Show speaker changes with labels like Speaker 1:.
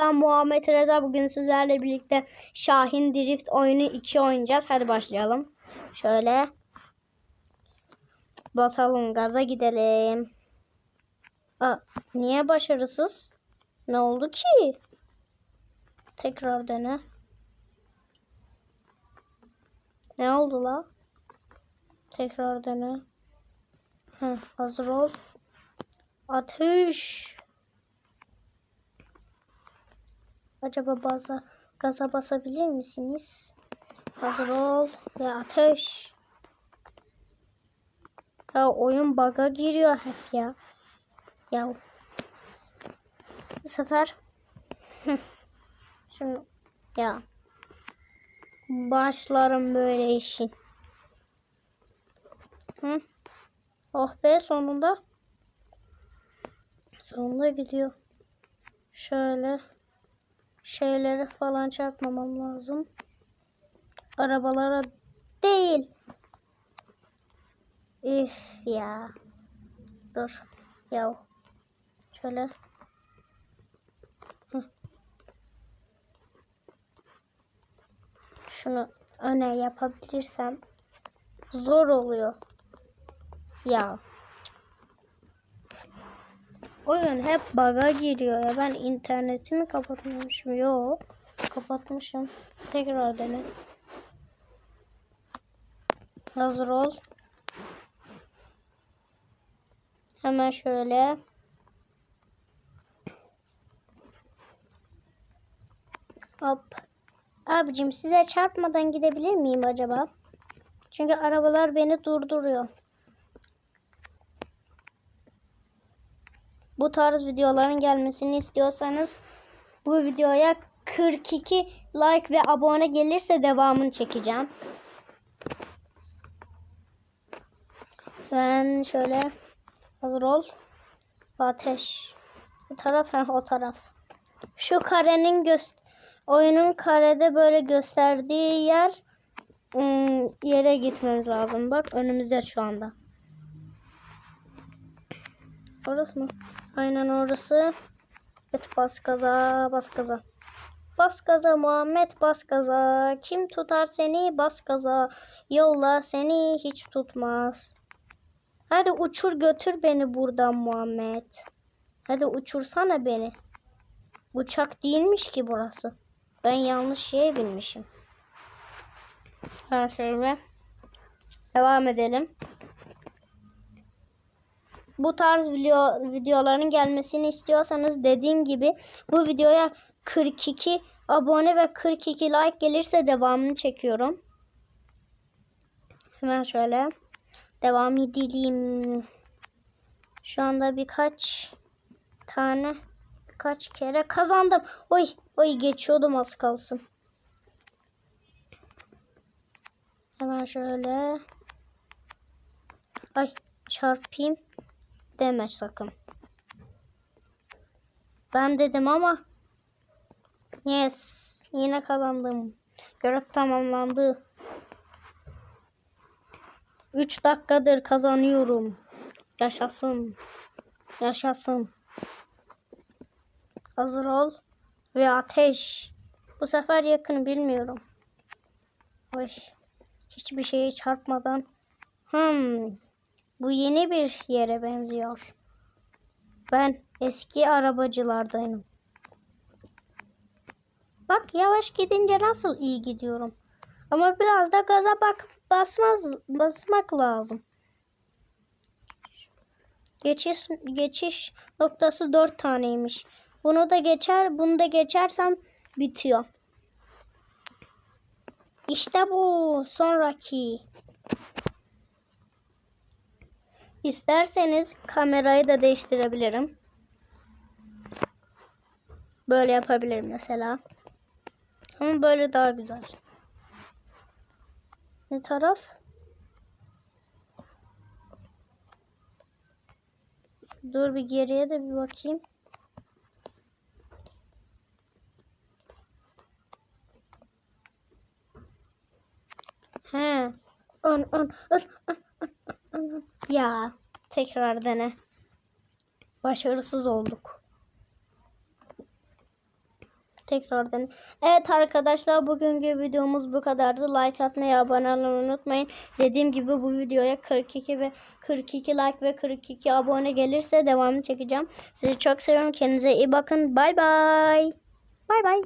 Speaker 1: ben Muhammed Reza. Bugün sizlerle birlikte Şahin Drift oyunu 2 oynayacağız. Hadi başlayalım. Şöyle. Basalım gaza gidelim. Aa, niye başarısız? Ne oldu ki? Tekrar dene. Ne oldu la? Tekrar dene. Heh, hazır ol. Ateş. Acaba baza, gaza basabilir misiniz? Hazır ol ve ateş. Ya oyun bug'a giriyor hep ya. Ya. Bu sefer şunu ya başlarım böyle işin. Hı? Oh be sonunda. Sonunda gidiyor. Şöyle şeylere falan çarpmamam lazım. Arabalara değil. Üf ya. Dur. Ya. Şöyle. Şunu öne yapabilirsem zor oluyor. Ya. Oyun hep bug'a giriyor ya. Ben internetimi kapatmamışım. Yok. Kapatmışım. Tekrar dene. Hazır ol. Hemen şöyle. Hop. Abicim size çarpmadan gidebilir miyim acaba? Çünkü arabalar beni durduruyor. Bu tarz videoların gelmesini istiyorsanız bu videoya 42 like ve abone gelirse devamını çekeceğim. Ben şöyle hazır ol. Ateş. Bu taraf ha o taraf. Şu karenin göz oyunun karede böyle gösterdiği yer ım, yere gitmemiz lazım. Bak önümüzde şu anda. Orası mı? Aynen orası. Evet bas gaza bas gaza. Bas gaza Muhammed bas gaza. Kim tutar seni bas gaza. Yollar seni hiç tutmaz. Hadi uçur götür beni buradan Muhammed. Hadi uçursana beni. Uçak değilmiş ki burası. Ben yanlış şeye binmişim. Ha şöyle. Devam edelim bu tarz video videoların gelmesini istiyorsanız dediğim gibi bu videoya 42 abone ve 42 like gelirse devamını çekiyorum. Hemen şöyle devam edelim. Şu anda birkaç tane birkaç kere kazandım. Oy oy geçiyordum az kalsın. Hemen şöyle. Ay çarpayım deme sakın. Ben dedim ama yes yine kazandım. Görev tamamlandı. 3 dakikadır kazanıyorum. Yaşasın. Yaşasın. Hazır ol. Ve ateş. Bu sefer yakını bilmiyorum. Hoş. Hiçbir şeye çarpmadan. Hmm. Bu yeni bir yere benziyor. Ben eski arabacılardayım. Bak yavaş gidince nasıl iyi gidiyorum. Ama biraz da gaza bak basmaz basmak lazım. Geçiş geçiş noktası dört taneymiş. Bunu da geçer, bunu da geçersem bitiyor. İşte bu sonraki. İsterseniz kamerayı da değiştirebilirim. Böyle yapabilirim mesela. Ama böyle daha güzel. Ne taraf? Dur bir geriye de bir bakayım. He. Ön, ön, ön, ön. Ya tekrar dene. Başarısız olduk. Tekrar dene. Evet arkadaşlar bugünkü videomuz bu kadardı. Like atmayı, abone olmayı unutmayın. Dediğim gibi bu videoya 42 ve 42 like ve 42 abone gelirse devamını çekeceğim. Sizi çok seviyorum. Kendinize iyi bakın. Bay bay. Bay bay.